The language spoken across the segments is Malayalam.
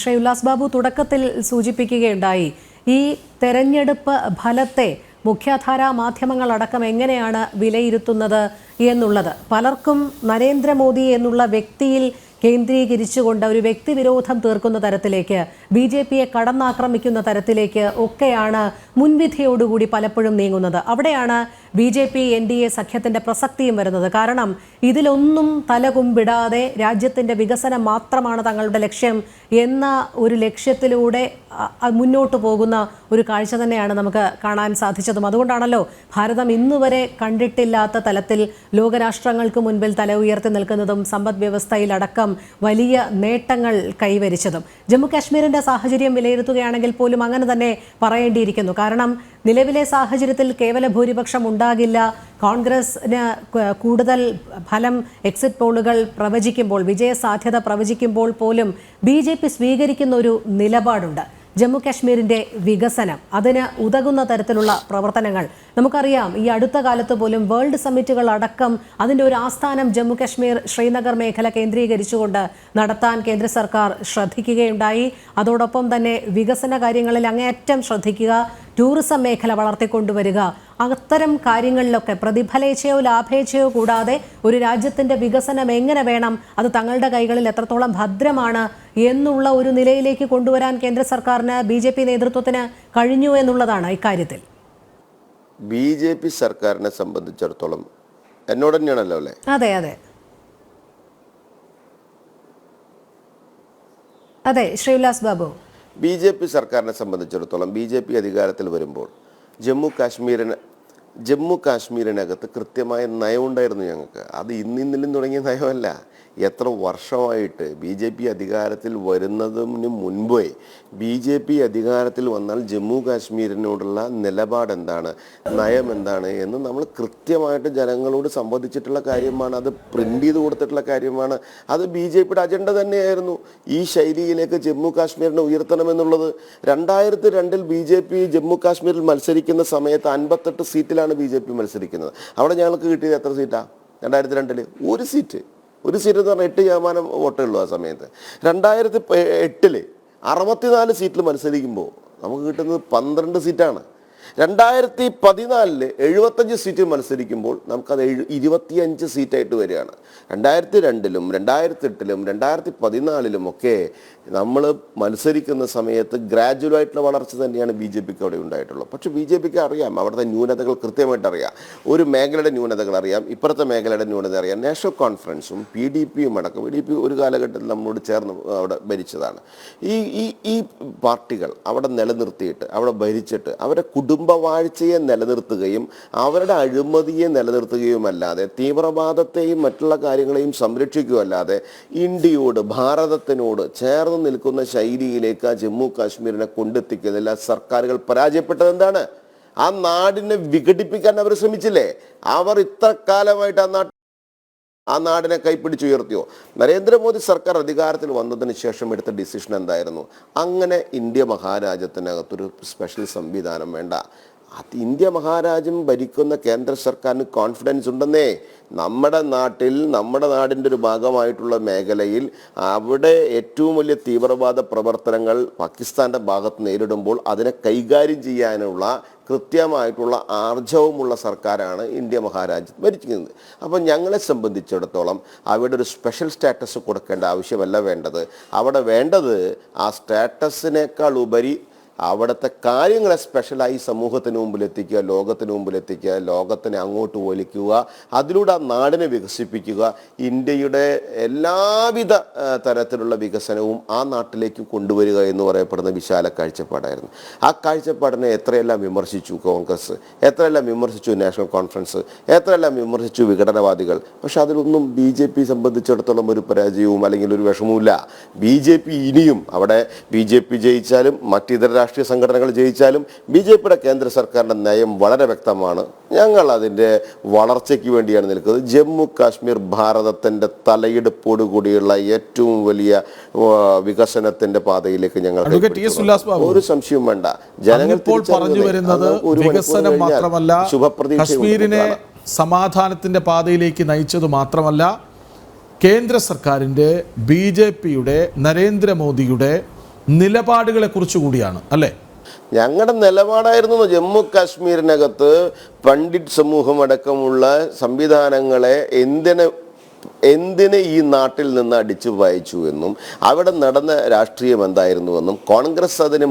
ശ്രീ ഉല്ലാസ് ബാബു തുടക്കത്തിൽ സൂചിപ്പിക്കുകയുണ്ടായി ഈ തെരഞ്ഞെടുപ്പ് ഫലത്തെ മുഖ്യധാര മാധ്യമങ്ങൾ അടക്കം എങ്ങനെയാണ് വിലയിരുത്തുന്നത് എന്നുള്ളത്. പലർക്കും നരേന്ദ്രമോദി എന്നുള്ള വ്യക്തിയിൽ കേന്ദ്രീകരിച്ചുകൊണ്ട് ഒരു വ്യക്തിവിരോധം തീർക്കുന്ന തരത്തിലേക്ക് ബി ജെ പിയെ കടന്നാക്രമിക്കുന്ന തരത്തിലേക്ക് ഒക്കെയാണ് മുൻവിധിയോടുകൂടി പലപ്പോഴും നീങ്ങുന്നത്. അവിടെയാണ് B J P N D A സഖ്യത്തിന്റെ പ്രസക്തിയും വരുന്നത്. കാരണം ഇതിലൊന്നും തലകുമ്പിടാതെ രാജ്യത്തിന്റെ വികസനം മാത്രമാണ് തങ്ങളുടെ ലക്ഷ്യം എന്ന ഒരു ലക്ഷ്യത്തിലൂടെ മുന്നോട്ട് പോകുന്ന ഒരു കാഴ്ച തന്നെയാണ് നമുക്ക് കാണാൻ സാധിച്ചതും. അതുകൊണ്ടാണല്ലോ ഭാരതം ഇന്നുവരെ കണ്ടിട്ടില്ലാത്ത തലത്തിൽ ലോകരാഷ്ട്രങ്ങൾക്ക് മുൻപിൽ തല ഉയർത്തി നിൽക്കുന്നതും സമ്പദ് വ്യവസ്ഥയിലടക്കം വലിയ നേട്ടങ്ങൾ കൈവരിച്ചതും. ജമ്മു കാശ്മീരിന്റെ സാഹചര്യം വിലയിരുത്തുകയാണെങ്കിൽ പോലും അങ്ങനെ തന്നെ പറയേണ്ടിയിരിക്കുന്നു. കാരണം നിലവിലെ സാഹചര്യത്തിൽ കേവല ഭൂരിപക്ഷം ഉണ്ടാകില്ല. കോൺഗ്രസിന് കൂടുതൽ ഫലം എക്സിറ്റ് പോളുകൾ പ്രവചിക്കുമ്പോൾ വിജയ സാധ്യത പ്രവചിക്കുമ്പോൾ പോലും ബി സ്വീകരിക്കുന്ന ഒരു നിലപാടുണ്ട്. ജമ്മു കാശ്മീരിന്റെ വികസനം അതിന് ഉതകുന്ന തരത്തിലുള്ള പ്രവർത്തനങ്ങൾ. നമുക്കറിയാം ഈ അടുത്ത കാലത്ത് പോലും വേൾഡ് സമ്മിറ്റുകൾ അടക്കം അതിന്റെ ഒരു ആസ്ഥാനം ജമ്മു കാശ്മീർ ശ്രീനഗർ മേഖല കേന്ദ്രീകരിച്ചുകൊണ്ട് നടത്താൻ കേന്ദ്ര സർക്കാർ ശ്രദ്ധിക്കുകയുണ്ടായി. അതോടൊപ്പം തന്നെ വികസന കാര്യങ്ങളിൽ അങ്ങേയറ്റം ശ്രദ്ധിക്കുക. ടൂറിസം മേഖല വളർത്തിക്കൊണ്ടുവരിക. അത്തരം കാര്യങ്ങളിലൊക്കെ പ്രതിഫലേച്ഛയോ ലാഭേച്ഛയോ കൂടാതെ ഒരു രാജ്യത്തിന്റെ വികസനം എങ്ങനെ വേണം അത് തങ്ങളുടെ കൈകളിൽ എത്രത്തോളം ഭദ്രമാണ് എന്നുള്ള ഒരു നിലയിലേക്ക് കൊണ്ടുവരാൻ കേന്ദ്ര സർക്കാരിന് ബി ജെ പി നേതൃത്വത്തിന് കഴിഞ്ഞു എന്നുള്ളതാണ് ഇക്കാര്യത്തിൽ. ബി ജെ പി സർക്കാരിനെ സംബന്ധിച്ചിടത്തോളം എന്നോട് തന്നെയാണല്ലോ അല്ലേ? അതെ അതെ. അതെ ശ്രീഉല്ലാസ് ബാബു. ബി ജെ പി സർക്കാരിനെ സംബന്ധിച്ചിടത്തോളം ബി ജെ പി അധികാരത്തിൽ വരുമ്പോൾ ജമ്മു കാശ്മീരിന് ജമ്മു കാശ്മീരിനകത്ത് കൃത്യമായ നയമുണ്ടായിരുന്നു ഞങ്ങൾക്ക്. അത് ഇന്നിന്നലും തുടങ്ങിയ നയമല്ല. എത്ര വർഷമായിട്ട് ബി ജെ പി അധികാരത്തിൽ വരുന്നതിന് മുൻപേ ബി ജെ പി അധികാരത്തിൽ വന്നാൽ ജമ്മു കാശ്മീരിനോടുള്ള നിലപാട് എന്താണ്? നയം എന്താണ്? എന്ന് നമ്മൾ കൃത്യമായിട്ട് ജനങ്ങളോട് സംവദിച്ചിട്ടുള്ള കാര്യമാണ്. അത് പ്രിന്റ് ചെയ്ത് കൊടുത്തിട്ടുള്ള കാര്യമാണ്. അത് ബി ജെ പിയുടെ അജണ്ട തന്നെയായിരുന്നു. ഈ ശൈലിയിലേക്ക് ജമ്മു കാശ്മീരിനെ ഉയർത്തണമെന്നുള്ളത് രണ്ടായിരത്തി രണ്ടിൽ ബി ജെ പി ജമ്മു കാശ്മീരിൽ മത്സരിക്കുന്ന സമയത്ത് അൻപത്തെട്ട് സീറ്റിലാണ് ബി ജെ പി മത്സരിക്കുന്നത്. അവിടെ ഞങ്ങൾക്ക് കിട്ടിയത് എത്ര സീറ്റാണ് രണ്ടായിരത്തി രണ്ടിൽ ഒരു സീറ്റ്. ഒരു സീറ്റ് എന്ന് പറഞ്ഞാൽ എട്ട് ശതമാനം വോട്ടേ ഉള്ളൂ ആ സമയത്ത്. രണ്ടായിരത്തി എട്ടിൽ അറുപത്തിനാല് സീറ്റിൽ മത്സരിക്കുമ്പോൾ നമുക്ക് കിട്ടുന്നത് പന്ത്രണ്ട് സീറ്റാണ് രണ്ടായിരത്തി പതിനാലിൽ എഴുപത്തഞ്ച് സീറ്റിൽ മത്സരിക്കുമ്പോൾ നമുക്കത് എഴു ഇരുപത്തിയഞ്ച് സീറ്റായിട്ട് വരികയാണ്. രണ്ടായിരത്തി രണ്ടിലും രണ്ടായിരത്തി എട്ടിലും രണ്ടായിരത്തി പതിനാലിലും ഒക്കെ നമ്മൾ മത്സരിക്കുന്ന സമയത്ത് ഗ്രാജുവലായിട്ടുള്ള വളർച്ച തന്നെയാണ് ബി ജെ പിക്ക് അവിടെ ഉണ്ടായിട്ടുള്ളത്. പക്ഷെ ബി ജെ പിക്ക് അറിയാം അവിടുത്തെ ന്യൂനതകൾ കൃത്യമായിട്ട് അറിയാം. ഒരു മേഖലയുടെ ന്യൂനതകൾ അറിയാം ഇപ്പുറത്തെ മേഖലയുടെ ന്യൂനത അറിയാം. നാഷണൽ കോൺഫറൻസും പി ഡി പിയും അടക്കം പി ഡി പി ഒരു കാലഘട്ടത്തിൽ നമ്മളോട് ചേർന്ന് അവിടെ ഭരിച്ചതാണ്. ഈ ഈ ഈ പാർട്ടികൾ അവിടെ നിലനിർത്തിയിട്ട് അവിടെ ഭരിച്ചിട്ട് അവരുടെ കുടുംബവാഴ്ചയെ നിലനിർത്തുകയും അവരുടെ അഴിമതിയെ നിലനിർത്തുകയുമല്ലാതെ തീവ്രവാദത്തെയും മറ്റുള്ള കാര്യങ്ങളെയും സംരക്ഷിക്കുകയല്ലാതെ ഇന്ത്യയോട് ഭാരതത്തിനോട് ചേർന്ന് നിൽക്കുന്ന ശൈലിയിലേക്ക് ആ ജമ്മു കാശ്മീരിനെ കൊണ്ടെത്തിക്കുന്നില്ല സർക്കാരുകൾ പരാജയപ്പെട്ടത് എന്താണ്? ആ നാടിനെ വിഘടിപ്പിക്കാൻ അവർ ശ്രമിച്ചില്ലേ? അവർ ഇത്ര കാലമായിട്ട് ആ നാട്ടിൽ ആ നാടിനെ കൈപ്പിടിച്ചുയർത്തിയോ നരേന്ദ്രമോദി സർക്കാർ അധികാരത്തിൽ വന്നതിന് ശേഷം എടുത്ത ഡിസിഷൻ എന്തായിരുന്നു? അങ്ങനെ ഇന്ത്യ മഹാരാജ്യത്തിനകത്തൊരു സ്പെഷ്യൽ സംവിധാനം വേണ്ട. ഇന്ത്യ മഹാരാജ്യം ഭരിക്കുന്ന കേന്ദ്ര സർക്കാരിന് കോൺഫിഡൻസ് ഉണ്ടെന്നേ. നമ്മുടെ നാട്ടിൽ നമ്മുടെ നാടിന്റെ ഒരു ഭാഗമായിട്ടുള്ള മേഖലയിൽ അവിടെ ഏറ്റവും വലിയ തീവ്രവാദ പ്രവർത്തനങ്ങൾ പാകിസ്ഥാന്റെ ഭാഗത്ത് നേരിടുമ്പോൾ അതിനെ കൈകാര്യം ചെയ്യാനുള്ള കൃത്യമായിട്ടുള്ള ആർജവമുള്ള സർക്കാരാണ് ഇന്ത്യ മഹാരാജ്യം ഭരിക്കുന്നത് അപ്പോൾ ഞങ്ങളെ സംബന്ധിച്ചിടത്തോളം അവിടെ ഒരു സ്പെഷ്യൽ സ്റ്റാറ്റസ് കൊടുക്കേണ്ട ആവശ്യമല്ല വേണ്ടത്. അവിടെ വേണ്ടത് ആ സ്റ്റാറ്റസിനേക്കാൾ ഉപരി അവിടുത്തെ കാര്യങ്ങളെ സ്പെഷ്യലായി സമൂഹത്തിന് മുമ്പിൽ എത്തിക്കുക ലോകത്തിന് മുമ്പിൽ എത്തിക്കുക ലോകത്തിനെ അങ്ങോട്ട് ഒലിക്കുക അതിലൂടെ ആ നാടിനെ വികസിപ്പിക്കുക ഇന്ത്യയുടെ എല്ലാവിധ തരത്തിലുള്ള വികസനവും ആ നാട്ടിലേക്ക് കൊണ്ടുവരിക എന്ന് പറയപ്പെടുന്ന വിശാല കാഴ്ചപ്പാടായിരുന്നു. ആ കാഴ്ചപ്പാടിനെ എത്രയെല്ലാം വിമർശിച്ചു കോൺഗ്രസ് എത്രയെല്ലാം വിമർശിച്ചു നാഷണൽ കോൺഫറൻസ് എത്രയെല്ലാം വിമർശിച്ചു വിഘടനവാദികൾ. പക്ഷെ അതിലൊന്നും ബി ജെ പി സംബന്ധിച്ചിടത്തോളം ഒരു പരാജയവും അല്ലെങ്കിൽ ഒരു വിഷമവുമില്ല. ബി ജെ പി ഇനിയും അവിടെ ബി ജെ പി ജയിച്ചാലും മറ്റിതര രാഷ്ട്രീയ സംഘടനകൾ ജയിച്ചാലും ബി ജെ പിയുടെ കേന്ദ്ര സർക്കാരിന്റെ നയം വളരെ വ്യക്തമാണ്. ഞങ്ങൾ അതിന്റെ വളർച്ചയ്ക്ക് വേണ്ടിയാണ് നിൽക്കുന്നത്. ജമ്മു കാശ്മീർ ഭാരതത്തിന്റെ തലയെടുപ്പോടുകൂടിയുള്ള ഏറ്റവും വലിയ വികസനത്തിന്റെ വികസനത്തിന്റെ പാതയിലേക്ക് ഞങ്ങൾ. ഒരു സംശയവും വേണ്ട. ജനങ്ങൾ പറഞ്ഞു വരുന്നത് വികസനം മാത്രമല്ല കശ്മീരിനെ സമാധാനത്തിന്റെ പാതയിലേക്ക് നയിച്ചത് മാത്രമല്ല കേന്ദ്ര സർക്കാരിന്റെ ബി ജെ പിയുടെ നരേന്ദ്രമോദിയുടെ നിലപാടുകളെ കുറിച്ച് കൂടിയാണ് അല്ലേ? ഞങ്ങളുടെ നിലപാടായിരുന്നു ജമ്മു കാശ്മീരിനകത്ത് പണ്ഡിറ്റ് സമൂഹം അടക്കമുള്ള സംവിധാനങ്ങളെ എന്തിന് എന്തിന് ഈ നാട്ടിൽ നിന്ന് അടിച്ചു വായിച്ചു എന്നും അവിടെ നടന്ന രാഷ്ട്രീയം എന്തായിരുന്നുവെന്നും കോൺഗ്രസ് അതിന്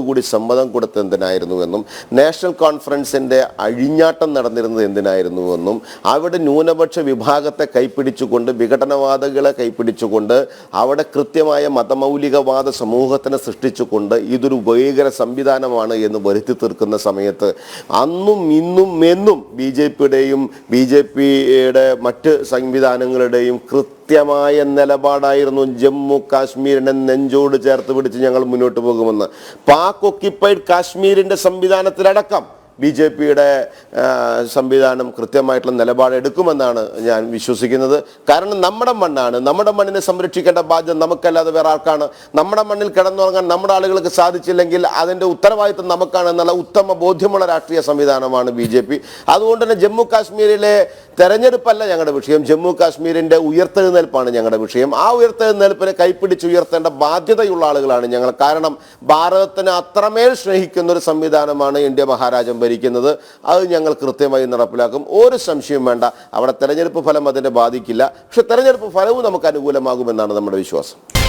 കൂടി സമ്മതം കൊടുത്ത എന്തിനായിരുന്നുവെന്നും നാഷണൽ കോൺഫറൻസിന്റെ അഴിഞ്ഞാട്ടം നടന്നിരുന്നത് എന്തിനായിരുന്നുവെന്നും അവിടെ ന്യൂനപക്ഷ വിഭാഗത്തെ കൈപ്പിടിച്ചുകൊണ്ട് വിഘടനവാദികളെ കൈപ്പിടിച്ചുകൊണ്ട് അവിടെ കൃത്യമായ മതമൗലികവാദ സമൂഹത്തിനെ സൃഷ്ടിച്ചുകൊണ്ട് ഇതൊരു ഭീകര സംവിധാനമാണ് എന്ന് വരുത്തി തീർക്കുന്ന സമയത്ത് അന്നും ഇന്നും എന്നും ബി ജെ പിയുടെയും ബി ജെ പിയുടെ മറ്റ് സംവിധാനങ്ങളുടെയും കൃത്യമായ നിലപാടായിരുന്നു ജമ്മു കാശ്മീരിനെ നെഞ്ചോട് ചേർത്ത് പിടിച്ച് ഞങ്ങൾ മുന്നോട്ട് പോകുമെന്ന്. പാക് ഒക്യുപ്പൈഡ് കാശ്മീരിന്റെ സംവിധാനത്തിലടക്കം ബി ജെ പിയുടെ സംവിധാനം കൃത്യമായിട്ടുള്ള നിലപാടെടുക്കുമെന്നാണ് ഞാൻ വിശ്വസിക്കുന്നത്. കാരണം നമ്മുടെ മണ്ണാണ്. നമ്മുടെ മണ്ണിനെ സംരക്ഷിക്കേണ്ട ബാധ്യത നമുക്കല്ലാതെ വേറെ ആർക്കാണ്. നമ്മുടെ മണ്ണിൽ കിടന്നുറങ്ങാൻ നമ്മുടെ ആളുകൾക്ക് സാധിച്ചില്ലെങ്കിൽ അതിന്റെ ഉത്തരവാദിത്വം നമുക്കാണ് എന്നുള്ള ഉത്തമ ബോധ്യമുള്ള രാഷ്ട്രീയ സംവിധാനമാണ് ബി ജെ പി. അതുകൊണ്ട് തന്നെ ജമ്മു കാശ്മീരിലെ തെരഞ്ഞെടുപ്പല്ല ഞങ്ങളുടെ വിഷയം. ജമ്മു കാശ്മീരിന്റെ ഉയർത്തെഴുന്നേൽപ്പാണ് ഞങ്ങളുടെ വിഷയം. ആ ഉയർത്തെഴുന്നേൽപ്പിനെ കൈപ്പിടിച്ച് ഉയർത്തേണ്ട ബാധ്യതയുള്ള ആളുകളാണ് ഞങ്ങൾ. കാരണം ഭാരതത്തിനെ അത്രമേൽ സ്നേഹിക്കുന്ന ഒരു സംവിധാനമാണ് ഇന്ത്യ മഹാരാജം ഭരിക്കുന്നത്. അത് ഞങ്ങൾ കൃത്യമായി നടപ്പിലാക്കും. ഒരു സംശയം വേണ്ട. അവിടെ തെരഞ്ഞെടുപ്പ് ഫലം അതിനെ ബാധിക്കില്ല. പക്ഷെ തെരഞ്ഞെടുപ്പ് ഫലവും നമുക്ക് അനുകൂലമാകുമെന്നാണ് നമ്മുടെ വിശ്വാസം.